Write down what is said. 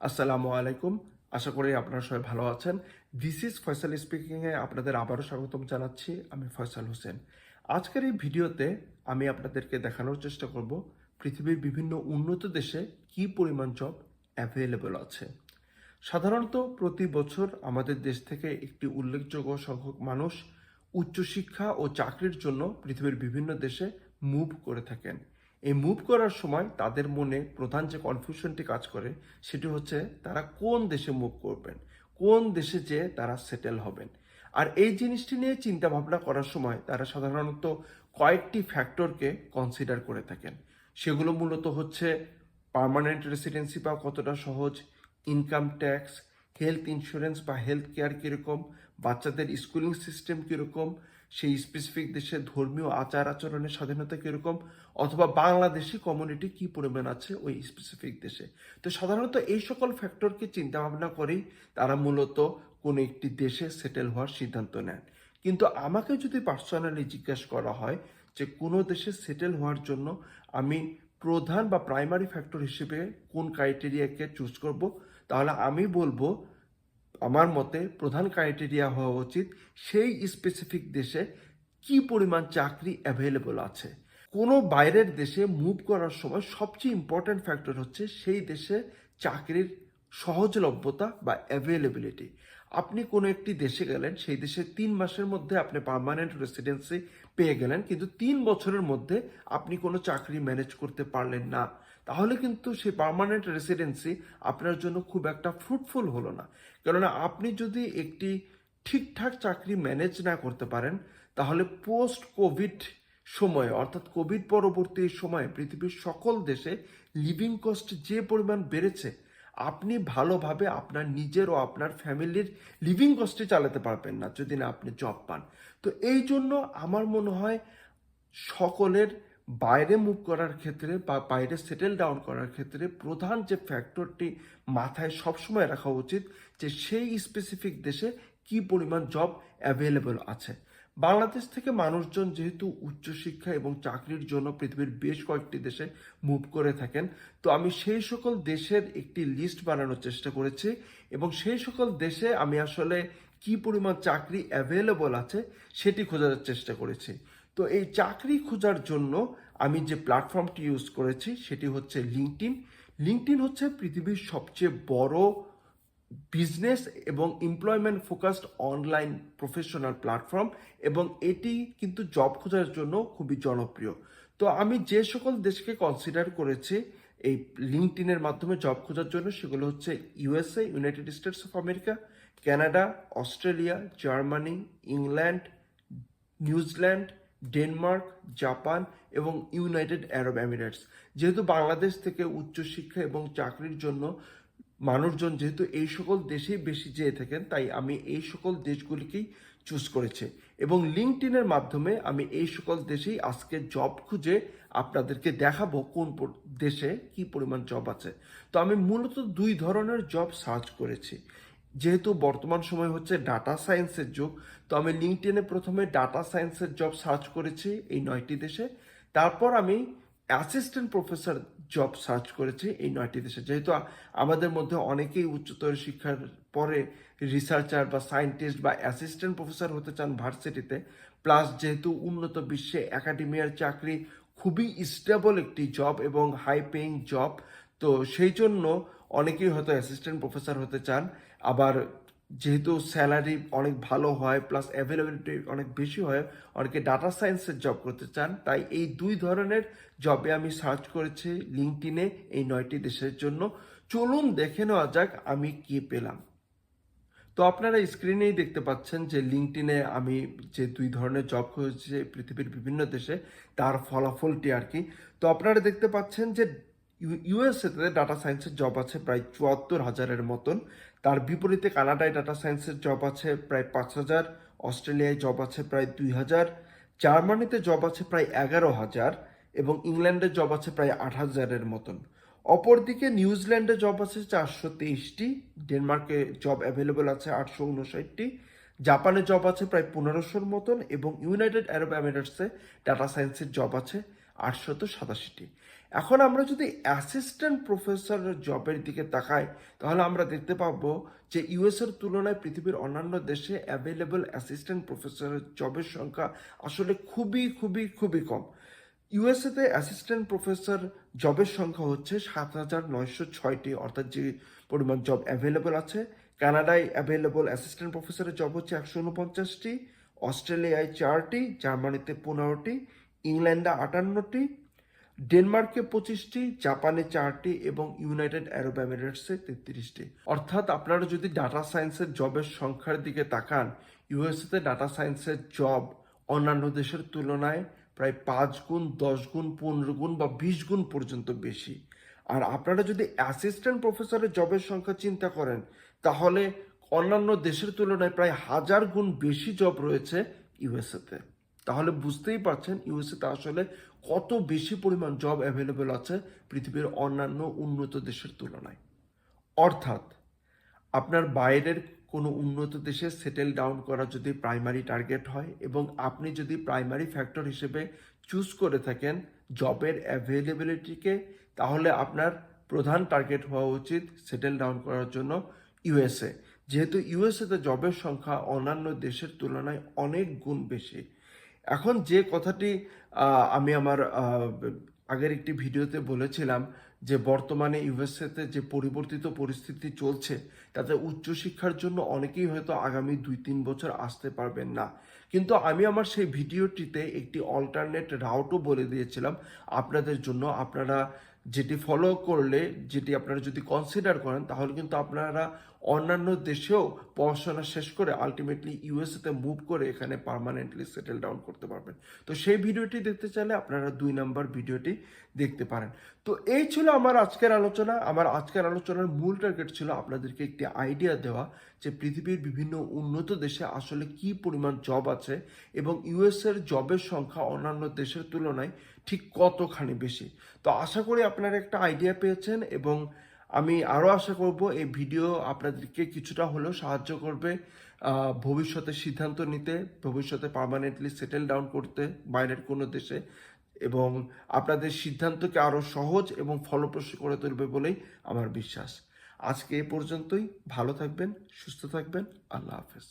আসসালামু আলাইকুম। আশা করি আপনারা সবাই ভালো আছেন। দিস ইজ ফয়সাল স্পিকিংয়ে আপনাদের আবারও স্বাগতম জানাচ্ছি। আমি ফয়সাল হোসেন। আজকের এই ভিডিওতে আমি আপনাদেরকে দেখানোর চেষ্টা করব পৃথিবীর বিভিন্ন উন্নত দেশে কি পরিমাণ জব অ্যাভেলেবল আছে। সাধারণত প্রতি বছর আমাদের দেশ থেকে একটি উল্লেখযোগ্য সংখ্যক মানুষ উচ্চশিক্ষা ও চাকরির জন্য পৃথিবীর বিভিন্ন দেশে মুভ করে থাকেন। এই মুভ করার সময় তাদের মনে প্রধান যে কনফিউশনটি কাজ করে, সেটি হচ্ছে তারা কোন দেশে মুভ করবেন? কোন দেশে যেয়ে তারা সেটেল হবেন? আর এই জিনিসটি নিয়ে চিন্তা ভাবনা করার সময় তারা সাধারণত কয়েকটি ফ্যাক্টরকে কনসিডার করে থাকেন। সেগুলো মূলত হচ্ছে পার্মানেন্ট রেসিডেন্সি বা কতটা সহজ ইনকাম ট্যাক্স হেলথ ইন্স্যুরেন্স বা হেলথ কেয়ার কীরকম, বাচ্চাদের স্কুলিং সিস্টেম কীরকম সেই স্পেসিফিক দেশে ধর্মীয় আচার আচরণের স্বাধীনতা কীরকম? অথবা বাংলাদেশি কমিউনিটি কি পরিমাণ আছে ওই স্পেসিফিক দেশে? তো সাধারণত এই সকল ফ্যাক্টরকে চিন্তা ভাবনা করেই তারা মূলত কোনো একটি দেশে সেটেল হওয়ার সিদ্ধান্ত নেন। কিন্তু আমাকে যদি পার্সোনালি জিজ্ঞেস করা হয় যে কোনো দেশে সেটেল হওয়ার জন্য আমি প্রধান বা প্রাইমারি ফ্যাক্টর হিসেবে কোন ক্রাইটেরিয়াকে চুজ করব, তাহলে আমি বলব আমার মতে প্রধান ক্রাইটেরিয়া হওয়া উচিত সেই স্পেসিফিক দেশে কি পরিমাণ চাকরি অ্যাভেলেবল আছে। কোনো বাইরের দেশে মুভ করার সময় সবচেয়ে ইম্পর্ট্যান্ট ফ্যাক্টর হচ্ছে সেই দেশে চাকরির সহজলভ্যতা বা অ্যাভেলেবিলিটি আপনি কোনো একটি দেশে গেলেন, সেই দেশে তিন মাসের মধ্যে আপনি পার্মানেন্ট রেসিডেন্সি পেয়ে গেলেন, কিন্তু তিন বছরের মধ্যে আপনি কোনো চাকরি ম্যানেজ করতে পারলেন না। তাহলে কিন্তু সেই পার্মানেন্ট রেসিডেন্সি আপনার জন্য খুব একটা ফ্রুটফুল হলো না। কেননা আপনি যদি একটি ঠিকঠাক চাকরি ম্যানেজ না করতে পারেন, তাহলে পোস্ট কোভিড সময়ে, অর্থাৎ কোভিড পরবর্তী সময়ে পৃথিবীর সকল দেশে লিভিং কস্ট যে পরিমাণ বেড়েছে, আপনি ভালোভাবে আপনার নিজের ও আপনার ফ্যামিলির লিভিং কস্টে চালাতে পারবেন না, যদি না আপনি জব পান। তো এই জন্য আমার মনে হয় সকলের বাইরে মুভ করার ক্ষেত্রে বা বাইরে সেটেল ডাউন করার ক্ষেত্রে প্রধান যে ফ্যাক্টরটি মাথায় সবসময় রাখা উচিত যে সেই স্পেসিফিক দেশে কি পরিমাণ জব অ্যাভেলেবল আছে। বাংলাদেশ থেকে মানুষজন যেহেতু উচ্চশিক্ষা এবং চাকরির জন্য পৃথিবীর বেশ কয়েকটি দেশে মুভ করে থাকেন, তো আমি সেই সকল দেশের একটি লিস্ট বানানোর চেষ্টা করেছি এবং সেই সকল দেশে আমি আসলে কি পরিমাণ চাকরি অ্যাভেলেবল আছে সেটি খোঁজার চেষ্টা করেছি। তো এই চাকরি খোঁজার জন্য আমি যে প্ল্যাটফর্মটি ইউজ করেছি, সেটি হচ্ছে লিঙ্কটিন লিঙ্কটিন হচ্ছে পৃথিবীর সবচেয়ে বড় বিজনেস এবং employment focused online professional platform এবং এটি কিন্তু জব খোঁজার জন্য খুবই জনপ্রিয়। তো আমি যে সকল দেশকে কনসিডার করেছি এই লিঙ্কটিনের মাধ্যমে জব খোঁজার জন্য, সেগুলো হচ্ছে USA United States of America Canada Australia Germany England New Zealand Denmark, Japan এবং ইউনাইটেড আরব এমিরেটস যেহেতু বাংলাদেশ থেকে উচ্চশিক্ষা এবং চাকরির জন্য মানুষজন যেহেতু এই সকল দেশেই বেশি যেয়ে থাকেন, তাই আমি এই সকল দেশগুলিকেই চুজ করেছি। এবং লিঙ্কটিনের মাধ্যমে আমি এই সকল দেশেই আজকে জব খুঁজে আপনাদেরকে দেখাবো কোন দেশে কি পরিমাণ জব আছে। তো আমি মূলত দুই ধরনের জব সার্চ করেছি। যেহেতু বর্তমান সময় হচ্ছে ডাটা সায়েন্সের যুগ, তো আমি লিঙ্কটেনে প্রথমে ডাটা সায়েন্সের জব সার্চ করেছি এই নয়টি দেশে। তারপর আমি অ্যাসিস্ট্যান্ট প্রফেসর জব সার্চ করেছি এই নয়টি দেশে। যেহেতু আমাদের মধ্যে অনেকেই উচ্চতর শিক্ষার পরে রিসার্চার বা সায়েন্টিস্ট বা অ্যাসিস্ট্যান্ট প্রফেসর হতে চান ভার্সিটিতে প্লাস যেহেতু উন্নত বিশ্বে একাডেমিয়ার চাকরি খুবই স্টেবল একটি জব এবং হাই পেইং জব তো সেই জন্য অনেকেই হয়তো অ্যাসিস্ট্যান্ট প্রফেসর হতে চান, আবার যেহেতু স্যালারি অনেক ভালো হয় প্লাস অ্যাভেলেবিলিটি অনেক বেশি হয়, অনেকে ডাটা সায়েন্সের জব করতে চান, তাই এই দুই ধরনের জবে আমি সার্চ করেছি লিঙ্কটিনে এই নয়টি দেশের জন্য। চলুন দেখে নেওয়া যাক আমি কি পেলাম। তো আপনারা স্ক্রিনেই দেখতে পাচ্ছেন যে লিঙ্কটিনে আমি যে দুই ধরনের জব খুঁজেছি, পৃথিবীর বিভিন্ন দেশে, তার ফলাফলটি আর কি। তো আপনারা দেখতে পাচ্ছেন যে ইউএসএতে ডাটা সায়েন্সের জব আছে প্রায় চুয়াত্তর হাজারের মতন। তার বিপরীতে কানাডায় ডাটা সায়েন্সের জব আছে প্রায় পাঁচ হাজার, অস্ট্রেলিয়ায় জব আছে প্রায় দুই হাজার, জার্মানিতে জব আছে প্রায় এগারো হাজার এবং ইংল্যান্ডে জব আছে প্রায় আট হাজারের মতন। অপরদিকে নিউজিল্যান্ডে জব আছে চারশো তেইশটি, ডেনমার্কে জব অ্যাভেলেবল আছে আটশো উনষাটটি, জাপানে জব আছে প্রায় পনেরোশোর মতন এবং ইউনাইটেড আরব এমিরেটসে ডাটা সায়েন্সের জব আছে আটশত সাতাশিটি। এখন আমরা যদি অ্যাসিস্ট্যান্ট প্রফেসর জবের দিকে তাকাই, তাহলে আমরা দেখতে পাব যে ইউএসের তুলনায় পৃথিবীর অন্যান্য দেশে অ্যাভেলেবল অ্যাসিস্ট্যান্ট প্রফেসরের জবের সংখ্যা আসলে খুবই খুবই খুবই কম। ইউএসএতে অ্যাসিস্ট্যান্ট প্রফেসর জবের সংখ্যা হচ্ছে সাত হাজার নয়শো ছয়টি, অর্থাৎ যে পরিমাণ জব অ্যাভেলেবল আছে। কানাডায় অ্যাভেলেবল অ্যাসিস্ট্যান্ট প্রফেসরের জব হচ্ছে একশো উনপঞ্চাশটি, অস্ট্রেলিয়ায় চারটি, জার্মানিতে পনেরোটি, ইংল্যান্ডে আটান্নটি ডেনমার্কে পঁচিশটি, জাপানে চারটি এবং ইউনাইটেড আরব এমিরেটসে তেত্রিশটি। অর্থাৎ আপনারা যদি ডাটা সায়েন্সের জবের সংখ্যার দিকে তাকান ইউএসএতে ডাটা সায়েন্সের জব অন্যান্য দেশের তুলনায় প্রায় পাঁচ গুণ, দশ গুণ, পনেরো গুণ বা বিশ গুণ পর্যন্ত বেশি। আর আপনারা যদি অ্যাসিস্ট্যান্ট প্রফেসরের জবের সংখ্যা চিন্তা করেন, তাহলে অন্যান্য দেশের তুলনায় প্রায় হাজার গুণ বেশি জব রয়েছে ইউএসএতে তাহলে বুঝতেই পারছেন ইউএসএতে আসলে কত বেশি পরিমাণ জব অ্যাভেলেবেল আছে পৃথিবীর অন্যান্য উন্নত দেশের তুলনায়? অর্থাৎ, আপনার বাইরের কোনো উন্নত দেশে সেটেল ডাউন করা যদি প্রাইমারি টার্গেট হয় এবং আপনি যদি প্রাইমারি ফ্যাক্টর হিসেবে চুজ করে থাকেন জবের অ্যাভেলেবিলিটিকে তাহলে আপনার প্রধান টার্গেট হওয়া উচিত সেটেল ডাউন করার জন্য ইউএসএ যেহেতু ইউএসএতে জবের সংখ্যা অন্যান্য দেশের তুলনায় অনেক গুণ বেশি এখন যে কথাটি আমি আমার আগের একটি ভিডিওতে বলেছিলাম যে বর্তমানে ইউএসএতে যে পরিবর্তিত পরিস্থিতি চলছে, তাতে উচ্চশিক্ষার জন্য অনেকেই হয়তো আগামী দুই তিন বছর আসতে পারবেন না। কিন্তু আমি আমার সেই ভিডিওটিতে একটি অল্টারনেট রাউটও বলে দিয়েছিলাম আপনাদের জন্য। আপনারা যেটি ফলো করলে, যেটি আপনারা যদি কনসিডার করেন, তাহলে কিন্তু আপনারা অন্যান্য দেশেও পড়াশোনা শেষ করে আলটিমেটলি ইউএসএতে মুভ করে এখানে পার্মানেন্টলি সেটেল ডাউন করতে পারবেন। তো সেই ভিডিওটি দেখতে চাইলে আপনারা দুই নাম্বার ভিডিওটি দেখতে পারেন। তো এই ছিল আমার আজকের আলোচনা। আমার আজকের আলোচনার মূল টার্গেট ছিল আপনাদেরকে একটি আইডিয়া দেওয়া যে পৃথিবীর বিভিন্ন উন্নত দেশে আসলে কি পরিমাণ জব আছে এবং ইউএস এর জবের সংখ্যা অন্যান্য দেশের তুলনায় ঠিক কতখানি বেশি। তো আশা করি আপনারা একটা আইডিয়া পেয়েছেন এবং আমি আরও আশা করব এই ভিডিও আপনাদেরকে কিছুটা হলেও সাহায্য করবে ভবিষ্যতে সিদ্ধান্ত নিতে, ভবিষ্যতে পারমানেন্টলি সেটেল ডাউন করতে বাইরের কোনো দেশে এবং আপনাদের সিদ্ধান্তকে আরও সহজ এবং ফলপ্রসূ করে তুলবে বলেই আমার বিশ্বাস। আজকে এ পর্যন্তই, ভালো থাকবেন, সুস্থ থাকবেন, আল্লাহ হাফেজ।